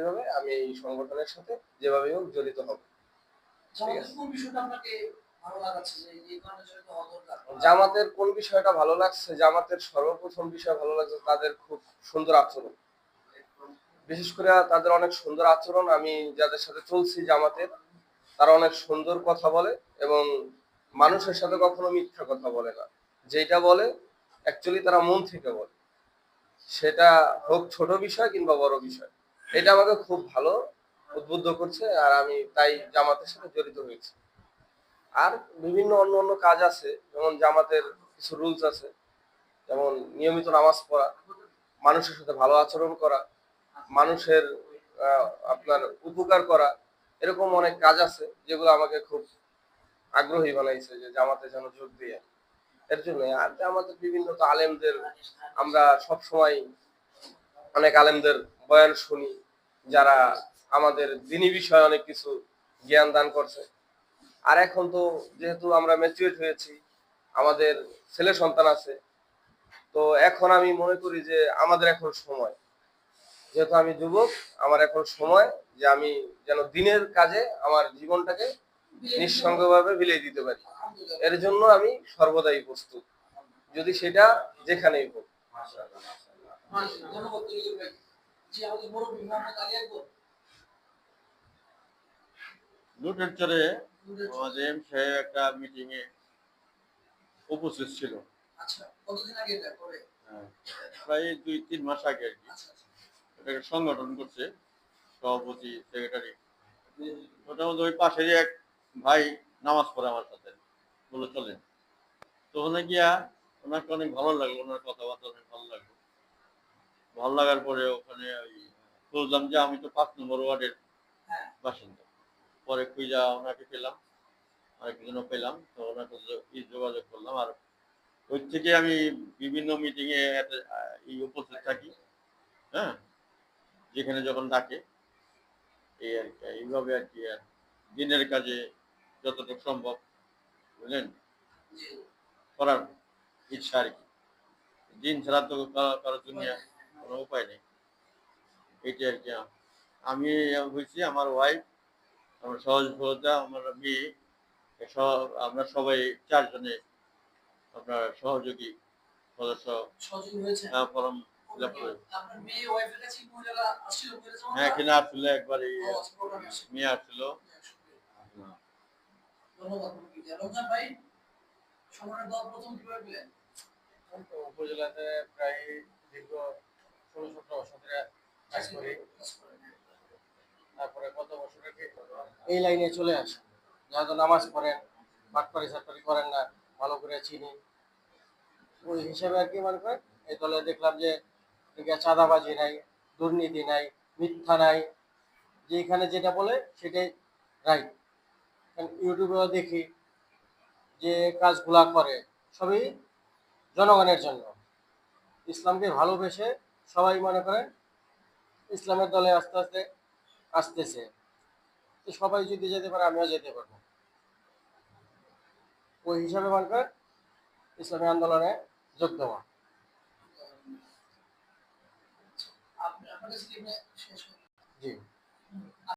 অস্থায়ীভাবে আমি এই সংগঠনের সাথে যেভাবে হোক জড়িত হব। জামাতের কোন বিষয়টা ভালো লাগছে? জামাতের সর্বপ্রথম বিষয় ভালো লাগছে তাদের খুব সুন্দর আচরণ। বিশেষ করে তাদের অনেক সুন্দর আচরণ আমি যাদের সাথে চলছি জামাতের তারা অনেক সুন্দর কথা বলে এবং মানুষের সাথে কখনো মিথ্যা কথা বলে না। যেটা বলে অ্যাকচুয়ালি তারা মন থেকে বলে। সেটা হোক ছোট বিষয় কিংবা বড় বিষয়। এটা আমাকে খুব ভালো উদ্বুদ্ধ করছে আর আমি তাই জামাতের সাথে জড়িত হয়েছি। আর বিভিন্ন অন্য অন্য কাজ আছে, যেমন জামাতের কিছু রুলস আছে, যেমন নিয়মিত নামাজ পড়া, মানুষের সাথে ভালো আচরণ করা, মানুষের আপনার উপকার করা, এরকম অনেক কাজ আছে যেগুলো আমাকে খুব আগ্রহী বানাইছে যে জামাতে যেন যোগ দিয়ে এর জন্য আর জামাতের বিভিন্ন তো আলেমদের, আমরা সব সময় অনেক আলেমদের বয়ান শুনি, যারা আমাদের দিনী বিষয়ে অনেক কিছু জ্ঞান দান করছে। আর এখন তো যেহেতু আমরা ম্যাচুরেট হয়েছি, আমাদের ছেলে সন্তান আছে, তো এখন আমি মনে করি যে আমাদের এখন সময়। যেহেতু আমি যুবক, আমার এখন সময় যে আমি যেন দিনের কাজে আমার জীবনটাকে নিঃসঙ্গভাবে বিলিয়ে দিতে পারি। এর জন্য আমি সর্বদাই প্রস্তুত। যদি সেটা যেখানেই হোক। মাশাআল্লাহ। ধন্যবাদ তরিকুল ভাই জি আমাদের মুরব্বী মোহাম্মদ আলী আকবর। লুটের চরে আমাদের সে একটা মিটিং এ উপস্থিত ছিল। আচ্ছা কতদিন আগে এটা করে? হ্যাঁ, প্রায় দুই তিন মাস আগে আর কি। আচ্ছা আচ্ছা। এটাকে সংগঠন করছে সভাপতি সেক্রেটারি মোটামুটি ওই পাশেরই এক ভাই নামাজ পড়ে আমার সাথে বলে চলেন। তো ওখানে গিয়া ওনাকে অনেক ভালো লাগল ওনার কথাবার্তা অনেক ভালো লাগল। ভালো লাগার পরে ওখানে ওই বুঝলাম যে আমি তো পাঁচ নম্বর ওয়ার্ডের হ্যাঁ। বাসিন্দা। পরে খুঁজা ওনাকে পেলাম আরেকজনও পেলাম তো ই যোগাযোগ করলাম। আর ওই থেকে আমি বিভিন্ন মিটিংয়ে এই উপস্থিত থাকি হ্যাঁ? যেখানে যখন ডাকে এই আর কি এইভাবে আর কি আর দিনের কাজে যতটুকু সম্ভব বুঝলেন? করার ইচ্ছা আর কি। দিন ছাড়া তো কারও দুনিয়া কোনো উপায় নেই। এইটা আর কি আমি হয়েছি আমার ওয়াইফ আমার সহযোগিতা আমার মেয়ে সব আমরা সবাই চারজনে আপনার সহযোগী সদস্য। ফর্ম এই মহিলারা আসছিল হ্যাঁ এখানে আসছিল একবার আচ্ছা। মেয়ে আসছিল। কীভাবে পেলেন? উপজেলাতে প্রায় দীর্ঘ তারপরে এই লাইনে চলে আসে। যেহেতু নামাজ পড়েন, বাটপারি সাটপারি করেন না, ভালো করে চিনি ওই হিসেবে আর কি মনে করেন, এই দলে দেখলাম যে চাঁদাবাজি নাই, দুর্নীতি নাই, মিথ্যা নাই। যেখানে যেটা বলে সেটাই রাইট ইউটিউবেও দেখি যে কাজগুলা করে সবই জনগণের জন্য। ইসলামকে ভালোবেসে সবাই মনে করেন ইসলামের দলে আস্তে আস্তে আসতেছে। তো সবাই যদি যেতে পারে আমিও যেতে পারব। ওই হিসাবে মনে করেন ইসলামী আন্দোলনে যোগ দেওয়া। জি।